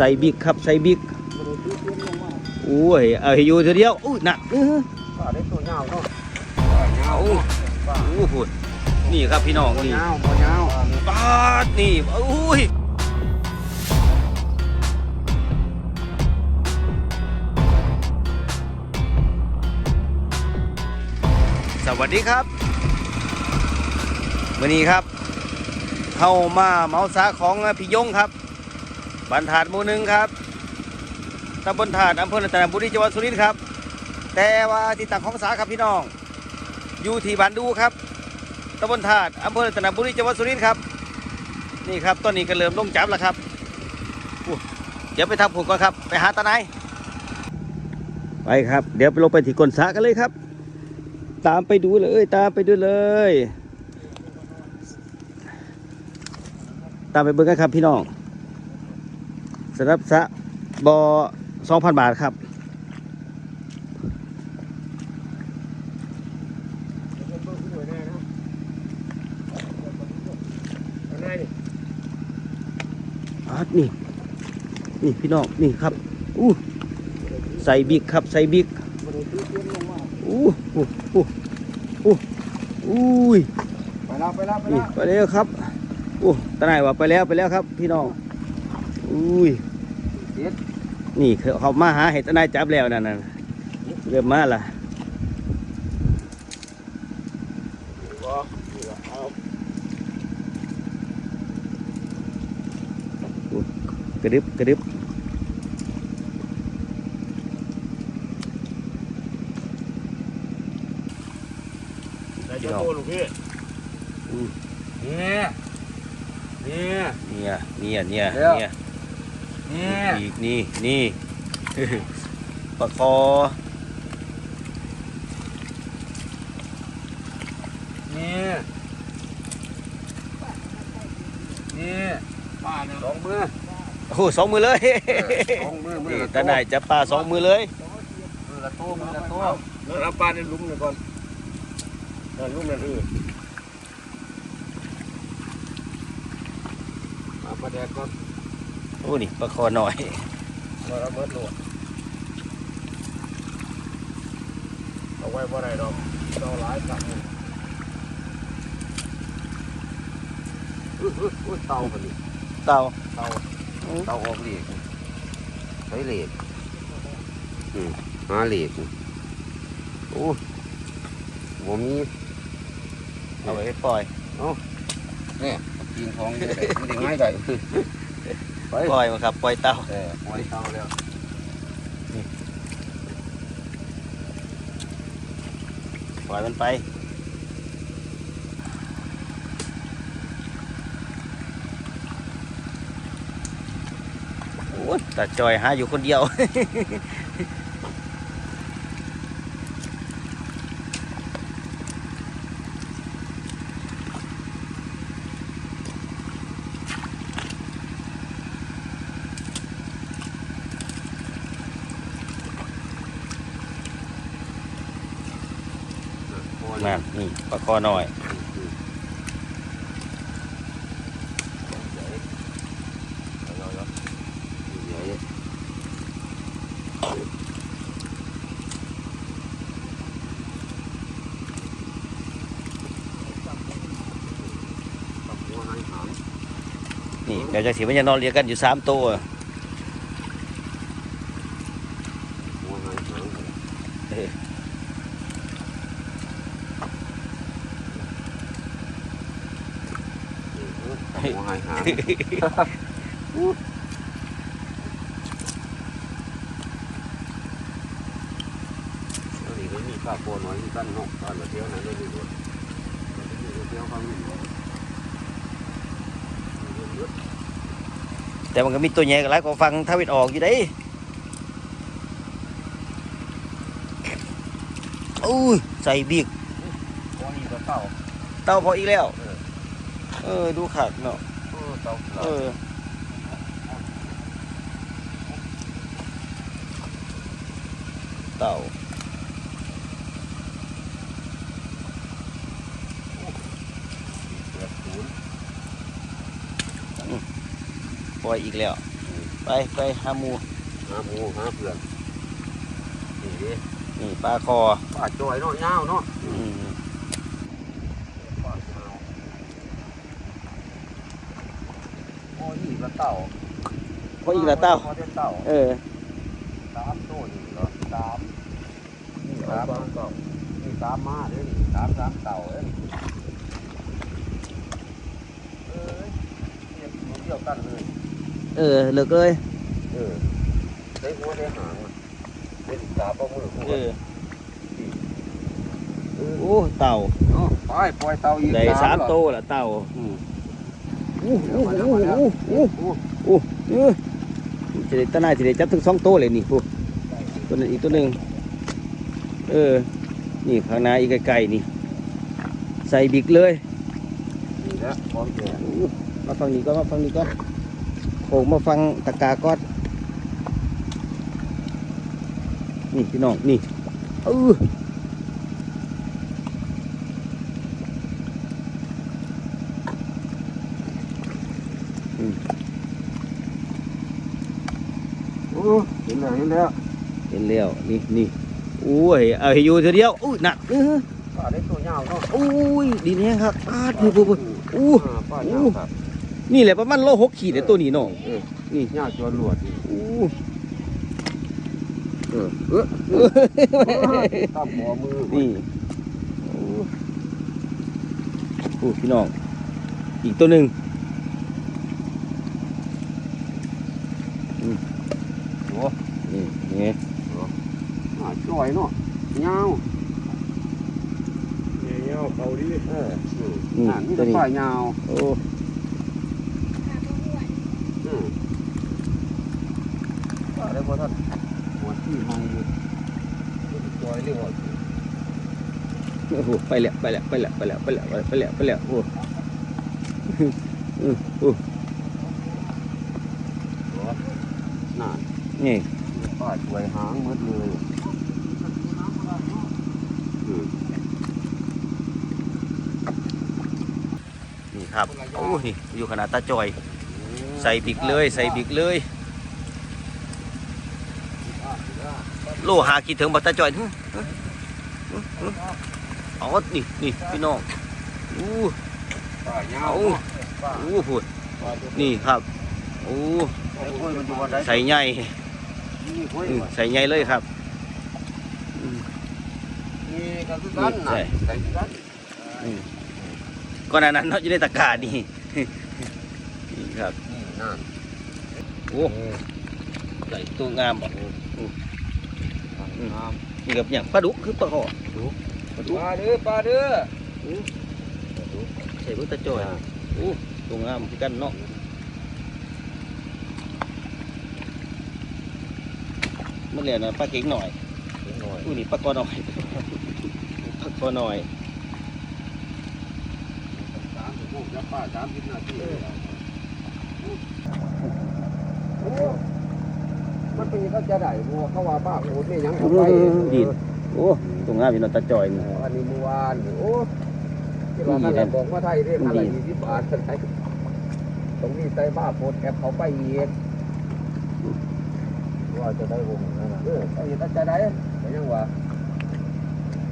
ใส่บิ๊กครับใส่บิ๊กโอ้ยเอาให้อยู่เทีเดียวอุ้ยหนักอื้อปลาได้ตัวยาวเนาะเอาโอ้โหนี่ครับพี่น้องนี่ยาวบ่ยาวปาดนี่อุ้ยสวัสดีครับวันนี้ครับเข้ามาเมาสาของพี่ยงครับ บันถาดหมู่หนึ่งครับตำบลถาดอำเภอรัตนบุรีจังหวัดสุรินทร์ครับ แต่ว่าที่ตั้งของสาครับพี่น้อง อยู่ที่บ้านดูครับตำบลถาดอำเภอรัตนบุรีจังหวัดสุรินทร์ครับ นี่ครับตอนนี้ก็เริ่มลงจับแล้วครับ เดี๋ยวไปทำผลก่อนครับ ไปหาตาไหนไปครับ เดี๋ยวไปลงไปที่ก้นสระกันเลยครับ ตามไปดูเลย ตามไปดูเลย ตามไปเบิ่งกันครับพี่น้อง สรับสะบอสองพันบาทครับอานี่ นี่พี่น้อง นี่ครับ อู้ใส่บิ๊กครับ ใส่บิ๊กอู้อู้อู้อู้อุ้ยไปแล้วไปแล้วไปแล้วไปแล้วครับอู้ตาไหนว่าไปแล้วไปแล้วครับ พี่น้อง อุ้ย นี่เขาเขามาหาเห็ดตาไหนายจับแล้วนั่นน่ะเริ่มมาละกระดึบกระดึบได้เจ้าตัวลูกพี่อืมนี่นี่เนี่ยเนี่ยเนี่ยเดี๋ยวเนี่ย นี่อีกนี่นี่ปลาคอนี่นี่ป้าเนี่ยสองมือโอ้โหสองมือเลยสองมือมือนี่ละตาไหนายจับปลาสองมือเลยมือละตัวมือละตัวแล้วเอาปลาในหลุมเลยก่อนนั่นหลุมนั่นเออเอาปลาแดกก่อนโอ้นี่ปลาคอหน่อยมาระเบิดโหลดเอาไว้บ่ได้ดอกเอาหลายตักนี่อุ้ยอุ้ยอุ้ยเตาพอดีเต่าเตาเตาออกเหล็กใช้เหล็กอืมหาเหล็กโอ้บ่มีเอาไว้ปล่อยกินของได้ไม่ได้ง่ายได้ไปปล่อยมาครับปล่อยเต่าเออปล่อยเตาแล้วปล่อยมันไปโอ้ยตาจอยหาอยู่คนเดียว นั่นนี่ ปลาคอหน่อยนี่เดี๋ยวจะสีมันจะนอนเรียงกันอยู่สามตัว เออ หัวหายหาง นี่ไม่มีข้าโพน้อยที่ตั้นนกตอนเที่ยวนั้นเลยดูเที่ยวฟังแต่มันก็มีตัวใหญ่กับไรก็ฟังทวิตออกอยู่ได้อุ้ยใส่บิ๊กพอนี่ก็เต่าเต้าพออีกแล้ว เออ ดูขักเนาะ เออเต่าเออเต่าเปิดศูนย์ปล่อยอีกแล้วไปไปไปหาหมูหาหมูหาเพื่อนนี่ดินี่ปลาคอป้าจอยเนาะยาวเนาะ อืม ป้ายาวโอ้ยนี่ ละเต่าพออีกแล้วเต้า พอเดินเต่าเออสามตัวนี่เหรอสามนี่สามเต่านี่สามมาเด้อนี่สามสามเต่าเด้อนี่เอ้ยเทียบมันเทียบกันเลย เออเลิกเลยเออได้หัวได้หางอะเป็นสามปลาหมึกหัวเออเออโอ้เต่าเอาไปปล่อยเต่าอีกได้สามเหรอโตละเต่า อืม อู้เดี๋ยวอู้มาแล้วอู้มาแล้วอู้โอ้อู้เออจะได้ตาหน้าจะได้จับถึงสองโตเลยนี่ปุ๊ตัวนึงอีกตัวหนึ่งเออ นี่ข้างหน้าอีกไกลๆนี่ ใส่บิ๊กเลยนี่แหละพร้อมแก่อู้มาฟังนี้ก่อนมาฟังนี้ก่อนโผล่มาฟังตะกาก่อนนี่พี่น้องนี่เออ โอ้เห็น แล้วเห็นแล้วเห็นแล้วนี่นี่โอ้ยเอาให้อยู่เทีเดียวอุ้ยหนักเออป้าได้ตัวยาวเนาะอุ้ยดีแฮงครับปาดปุ๊บปุ๊บปุ๊บอู้าป้ายาวครับนี่แหละประมาณโลหกขีดในตัวนี้น้องเออนี่ยาวจวนหลวดนี่อู้เออเออตับหัวมือนี่โอ้โอ้พี่น้องอีกตัวหนึ่ง โอ้ นี่นี่ อ่าจ่อยเนาะยาวเงี้ยวเขาดิเออนี่อ่านี่ตัวก็นี้ป้ายาวโอ้อืมป้าได้พอท่านหัวที่มันอยู่จ่อยเรียกว่าโอ้โหไปแล้วไปแล้วไปแล้วไปแล้วไปแล้วไปแล้วไปแล้วโอ้อือโอ้น่ะนี่ป้าช่วยหางหมดเลยอืม นี่ครับโอ้นี่อยู่ขนาดตาจอย ใส่บิกเลย ใส่บิกเลย โลหากี่ถึงบัตตาจอยหึหึหึหึอ๋อนี่นี่พี่น้องอู้ป้ายาวเอาป้าอู้พูดนี่ครับอู้ไอ้กล้วยมันอยู่วันใดใส่ใหญ่นี่กล้วยอืมใส่ใหญ่เลยครับอืม นี่ก็คือกันใช่น่ะใส่คือกันก่อนหน้านั้นเนาะอยู่ในตะกร้านี่ นี่ครับ นี่นั่นโอ้ใส่ตัวงามบ่น้ำนี่กับอย่างปลาดุกคือปลาหอปลาดุกปลาเด้อปลาเด้อใส่เบิ่งตาจอยโอ้ตัวงามคือกันเนาะมันเหลือนะปลาเก๋งหน่อยหน่อย อู้นี่ปลากอหน่อย ปลากอหน่อยสามสิบหกจะป้าสามสิบนาทีโอ้มันเป็นเขาจะได้บัวเขาว่าป้าโอ้นี่ยังเอาไปดีดโอ้ตัวงามอยู่เนาะตาจอยนี่อันนี้เมื่อวานโอ้ที่ว่าท่านบอกว่าไทยเรียกอะไรยี่สิบบาทท่านไทยตรงนี้ใส่บ้าโพดแอบเขาไปเอีกว่าจะได้วงนั่นนะเออไปเห็นจะได้ก็ยังว่า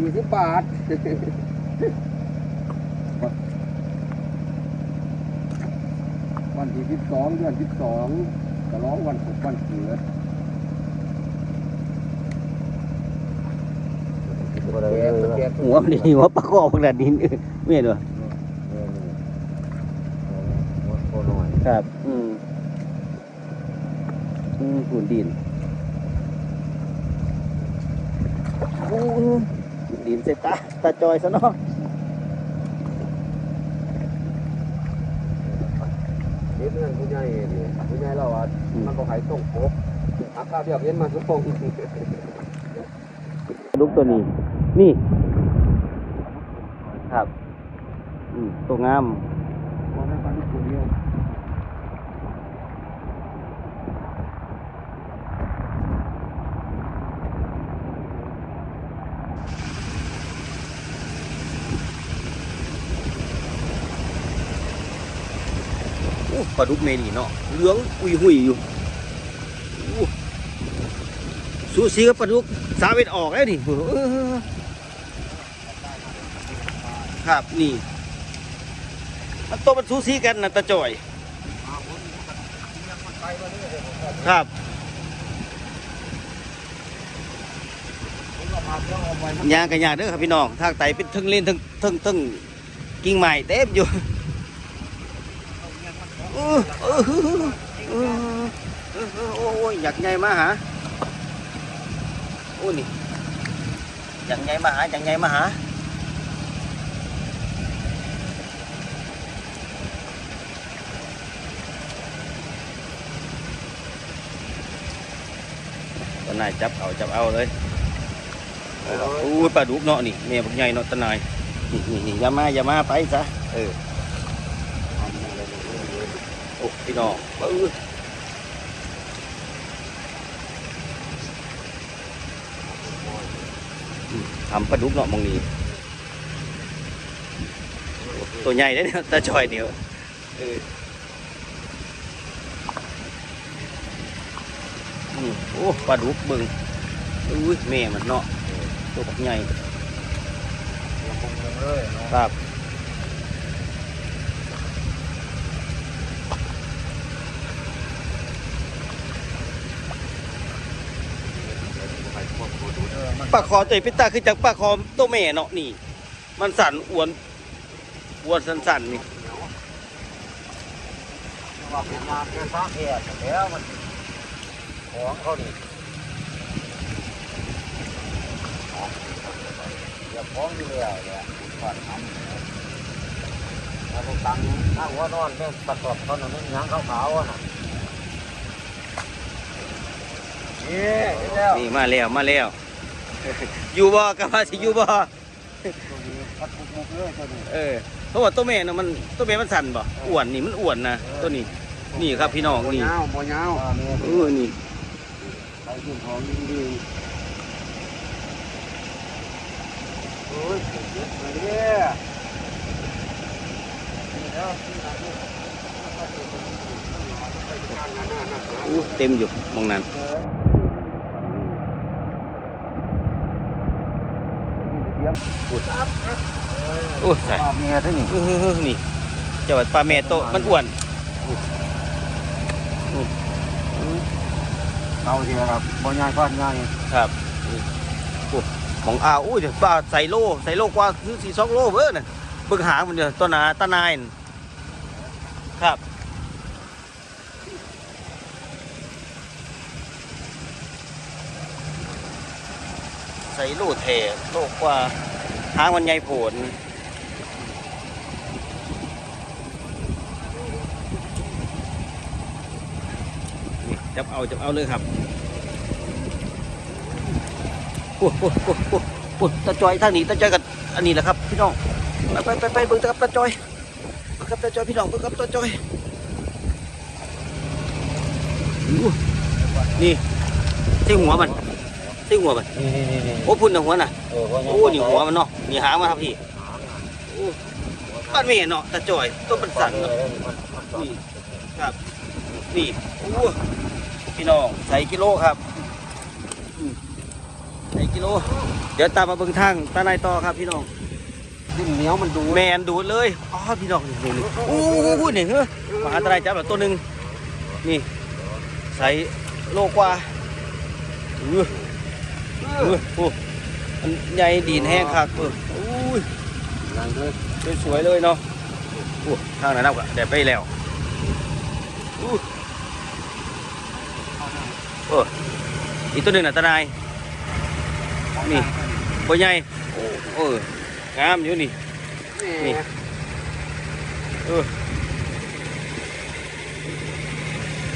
ยี่สิบบาทวันที่สิบสองเดือนสิบสองจะร้องวันศุกร์วันเกิดหัวมันนี่หัวปลากอพวกนั้นนี่ไม่เห็นเหรอครับอืมอืมหุ่นดินโอ้ดินเสร็จตาตาจอยซะเนาะนี่เพื่องผู้ใหญ่นี่ผู้ใหญ่เราอะมันก็ขายส่งโป๊กอาคาเดียบเย็นมาส่งลูกตัวนี้ นี่ ครับอืมตัวงาม โอ้ป ลาดุกเมนี่เนาะเหลืองอุยหุยอยู่สูสีกับปลาดุกสาเอ็ดออกแล้วนี่ครับนี่มันโตวมันสูสีกันนะตาจ่อย ครับยางกันยางเด้อครับพี่น้องทางไตเป็นทึงเล่นทึงทึงทึงกิ่งใหม่เต็มอยู่ โอ้ยอยากไงมาหาโอ้นี่อยากไงมาหาอยากไงมาหาตานายจับเอาจับเอาเลยโอ้ยปลาดุกเนาะนี่แม่บักใหญ่เนาะตานายนี่นี่นี่อย่ามาอย่ามาไปซะเออ โอ้พี่น้องเอออืมทำปลาดุกเนาะมองนี้ ตัวใหญ่เลยเนี่ยตาจอยเดียวอออืมโอ้ปลาดุกเบิ่งอุ้ยแม่มันเนาะตัวใหญ่ครับ ปลาคอตัวพิตาคือจากปลาคอตัวแม่เนาะนี่ มันสั่นอ้วนอ้วนสั่นๆนี่ว่าเป็นงานแค่ซากแค่แล้วมันของเขานี่อย่าฟ้องอยู่แล้วเนี่ยก่อนทำแล้วพวกตังถ้าหัวนอนเนี่ยประกอบเขาหน่อยยังขาวๆอะนะนี่เห็นแล้วนี่มาแล้วมาแล้ว อยู่บ่กับว่าสิอยู่บ่ตัวนี้พัดมุกๆเลยตัวนี้เออเพราะว่าตัวแม่เนาะมันตัวแม่มันสั่นบ่อ้วนนี่มันอ้วนนะตัวนี้ นี่ครับพี่น้องนี่ยาวบ่ยาวเออนี่ใครกินของดีๆโอ้ยเด็ดมาเด้อนี่แล้วที่ไหนเนี่ยอู้เต็มอยู่มองนั้น โอ้ใส่ปลาเมียที่นี่เออนี่เจ้าว่าปลาแม่โตมันอ้วนเราเดียวครับบ่ง่ายฟันง่ายครับนี่โอ้ของอาอุ้ยเดี๋ยวปลาใส่โลใส่โลกว่าคือสี่สองโลเบ้อน่ะเบิ่งหางมันเดียวตัวหนาตานายน่ะครับใส่โลแทโลกว่า หางมันใหญ่ผลนี่จับเอาจับเอาเลยครับโอ้โหโอ้โหโอ้โหโอ้โหตาจอยทางนี้ตาจอยกับอันนี้แหละครับ พี่น้องไปไปไปไปเบิ่งครับตาจอยครับตาจอยพี่น้องเบิ่งครับตาจอยนี่ที่หัวมัน ที่หัวมันนี่นี่นี่โอ้พุ่นนะหัวน่ะโอ้โอ้นี่หัวมันเนาะนี่หางมันครับพี่โอ้บ้านไม่เห็นเนาะตาจอยต้นมันสั่นเนาะนี่ครับนี่โอ้พี่น้องใส่กิโลครับใส่กิโล เดี๋ยวตามมาเบิ่งทางตาในต่อครับพี่น้องดินเหนียวมันดูแมนดูดเลยอ๋อพี่น้องนี่นี่โอ้โหนี่เฮ้ยมหาตรายจับแบบตัวหนึ่งนี่ใส่โลกว่าเออ ออโอ้มันใหญ่ดีนแห้งคักเอออุ้ยนั่นเลยสวยๆเลยเนาะโอ้ทางนั้นเอากะแดดไปแล้วอู้โอ้อีกตัวหนึ่งน่ะตานายนี่ตัวใหญ่โอ้เอองามอยู่นี่นี่เออ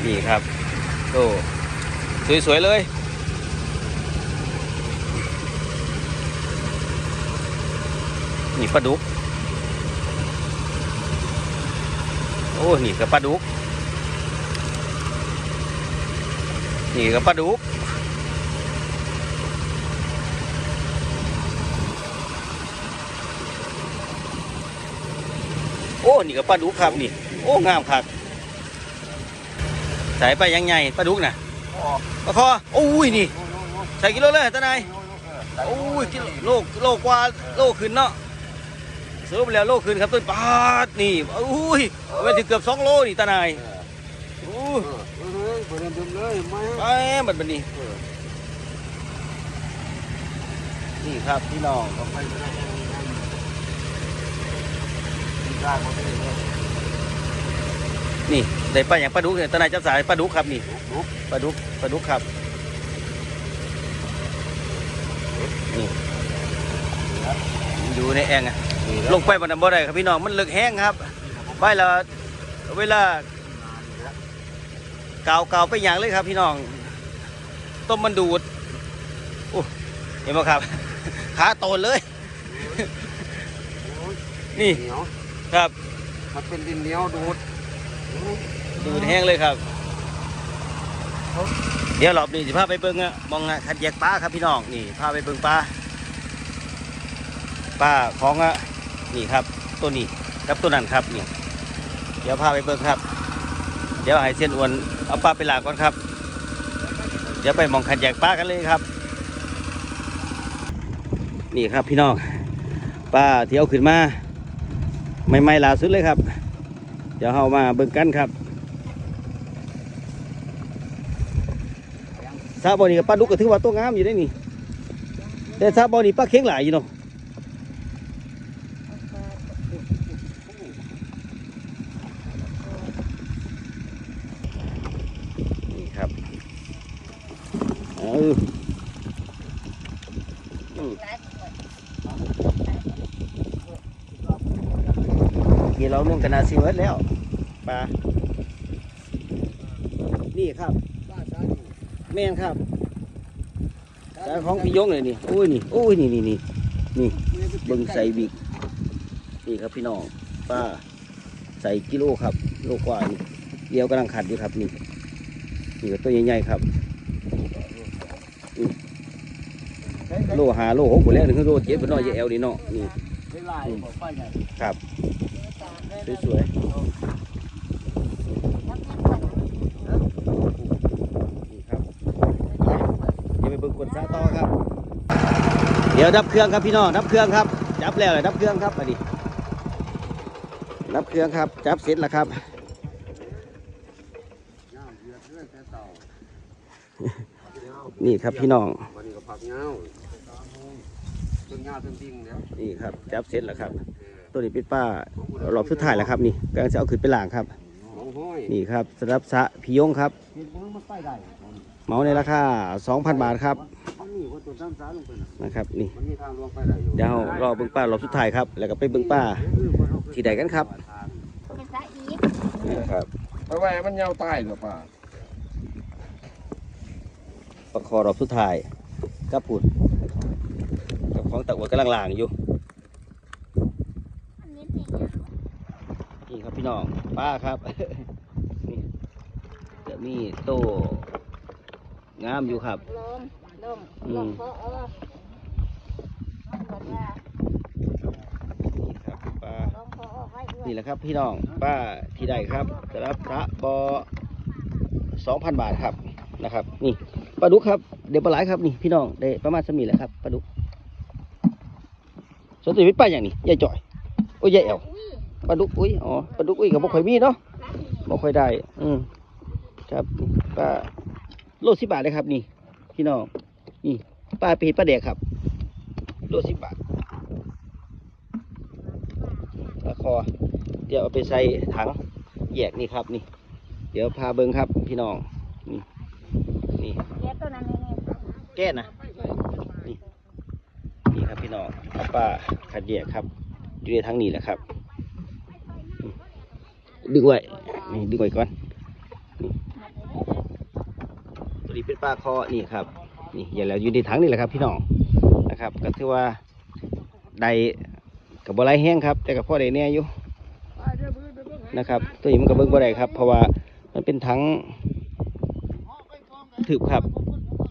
นี่ครับโอ้สวยๆเลย นี่ปลาดุก โอ้นี่ก็ปลาดุก นี่ก็ปลาดุก โอ้ นี่ก็ปลาดุกครับนี่ โอ้งามครับสายไปยังไงปลาดุกน่ะปลาคอโอ้ยนี่ใส่กิโลเลยตาไหนายโอ้ยกิโลโลโลกว่าโลขึ้นเนาะ สรุปแล้วโลขึ้นครับต้นปาดนี่อุ้ยไปถึงเกือบสองโลนี่ตาไนายอ้ยเออเฮ้ยเปิดเดิมเลยไม่ไปมันเป็นนี่นี่ครับพี่น้องเอาไปม่ได้ได้หมดเลยนี่ได้ปลาอย่างปลาดุกเนี่ยตาไนายจับสายปลาดุกครับนี่ลุกปลาดุกปลาดุกครับนี่ อยู่ในแอ่งอะนี่ลงไปมันบ่ได้ครับพี่น้องมันลึกแห้งครับไปแล้วเวลากาวกาวไปอย่างเลยครับ พี่น้องต้มมันดูดโอ้เห็นไหมครับขาโตนเลย นี่เหนียวครับมันเป็นดินเหนียวดูดดูดแห้งเลยครับเดี๋ยวรอบนี้สิพาไปเบิ่งอะมองอะขัดแยกปลาครับพี่น้องนี่พาไปเบิ่งปลา ปลาของอะนี่ครับตัวนี้กับตัวนั้นครับนี่เดี๋ยวพาไปเบิ่งครับ เดี๋ยวให้เส้นอวนเอาปลาไปลากก่อนครับ เดี๋ยวไปมองขัดแยกปลากันเลยครับ นี่ครับพี่น้องปลาที่เอาขึ้นมาใหม่ๆล่าสุดเลยครับ เดี๋ยวเรามาเบิ่งกันครับซาบอนี่กับปลาดุกก็ถือว่าตัวงามอยู่ได้นี่แต่ซาบอนี่ปลาเค็งหลายอยู่เนาะนี่ครับเอออืมกี่ เรานุ่งกันนาซีเวิร์ดแล้วปลานี่ครับแม่นครับสายของพี่ยงเลยนี่โอ้ยนี่โอ้ยนี่นี่นี่นี่เบิ่งใส่บิกนี่ครับพี่น้องป้าใส่กิโลครับโลกว่านี่เดียวกำลังขัดอยู่ครับนี่นี่ก็ตัวใหญ่ๆครับอืมโลหาโลหกหมดแล้วนี่คือโลเจ็ดเป็นน้อยเยอะแอลนี่เนาะนี่ครับ สวยๆนี่ครับเดี๋ยวไปเบิ่งคนซาต่อครับ เดี๋ยวดับเครื่องครับพี่น้องดับเครื่องครับจับแล้วเลยดับเครื่องครับมาดิดับเครื่องครับ จับเสร็จแล้วครับย่างเดือดเลือดแต่เต่านี่ครับพี่น้องวันนี้ก็ผักเงาต้นเงาต้นดิ่งแล้วนี่ครับจับเสร็จแล้วครับเออ ตัวนี้เป็นป้ารอบสุดท้ายแล้วครับนี่กำลังจะเอาขึ้นไปล้างครับหนองห้อยนี่ครับสำหรับสระพี่ยงครับเห็นมันไปได้เหมาในราคา2,000 บาทครับมันมีคนตัวซ้ำซ้ลงไปน่ะนะครับนี่มันมีทางลงไปได้อยู่เดี๋ยวเรารอเบิ่งป้ารอบสุดท้ายครับ แล้วก็ไปเบิ่งป้าที่ใดกันครับเป็นซะอีกนี่ครับไปไว้มันยาวตายเหรอป่าประคอรอบสุดท้ายกับปุ่นกับของตะวันกำลังล้างอยู่ อันนี้เป็นหยัง นี่ครับ พี่น้องป้าครับนี่จะมีโตงามอยู่ครับลมลมอืมลมเพราะเออลมเพราะว่านี่ครับป้าลมเพราะเอาไว้ด้วยนี่แหละครับพี่น้องป้าที่ได้ครับจะรับพระบอสองพันบาทครับนะครับ นี่ปลาดุกครับเดี๋ยวปลาไหลครับนี่พี่น้องได้ประมาณสมีแหละครับปลาดุกสนใจวิทย์ป้าอย่างนี้ยายจ่อยโอ้ยยายแอวอุ้ย ปลาดุกอุ้ยอ๋อปลาดุกอุ้ยกับบ่ค่อยมีเนาะร้านนี้บ่ค่อยได้ อืมครับนี่ปลาโลสิบบาทเลยครับ นี่พี่น้องนี่ปลาปีปลาแดกครับ โลสิบบาทปลาคอ เดี๋ยวเอาไปใส่ถังแยกนี่ครับนี่ เดี๋ยวพาเบิ้งครับ พี่น้องนี่นี่เก็บตัวนั้นนี่นี่แก้นะนี่นี่ครับพี่น้องเอาปลาขัดแยกครับอยู่ในทั้งนี้แหละครับอืม ดึงไว้นี่ดึงไว้ก่อนนี่ตัวนี้เป็นปลาคอนี่ครับ นี่อย่าแล้วอยู่ในถังนี่แหละครับ พี่น้องนะครับ ก็ถือว่าได้กับบะไรแห้งครับ แต่กับพ่อได้แน่อยู่นะครับ ตัวนี้มันกับเบิ้งบ่ได้ครับ เพราะว่ามันเป็นถังถึบครับ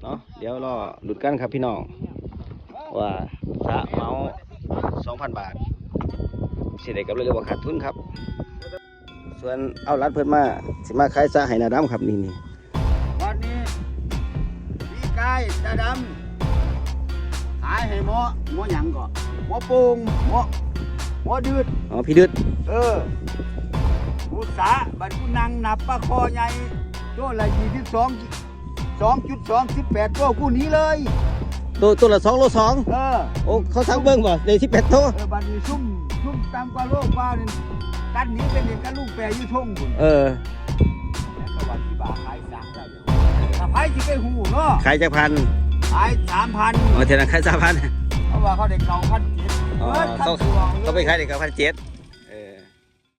เนาะเดี๋ยวรอหลุดกันครับพี่น้องว่าสะเมาสองพันบาทเสิได้กับเรื่องว่าขาดทุนครับ ส่วนเอารัดเพิ่นมาสิมาขายสระให้หนาดำครับนี่นี่วันนี้พี่กายตาดำายให้หมอหมอหยังก่อนหมอโป่งหมอหมอดืดอ๋อพี่ดึดเออกูสาบัดกูนั่งนับปลาคอใหญ่ตัวละยี่สิบสองสองจุดสองสิบแปดตัวกูหนี้เลย ตัวตัวละสองโลสองเออ โอ้เขาสั่งเบิ้งบ่เลยที่เป็ดตัว เออบัดนี้ซุ่มซุ่มตามกว่าโลกว่านี่ กันหนี้เป็นเด็กกันลูกแปรอยู่ทงบุญเออแล้วก็วันที่บาขายสามแล้วเดี๋ยวถ้าไผสิไปหูเนาะขายจากพันขายสามพันอ๋อเท่านั้นขายสามพันเพราะว่าเขาได้เก่าพันเจ็ดอ๋อเบิดทั้งเขาตัวเขาไปขายเด็กกับพันเจ็ดเ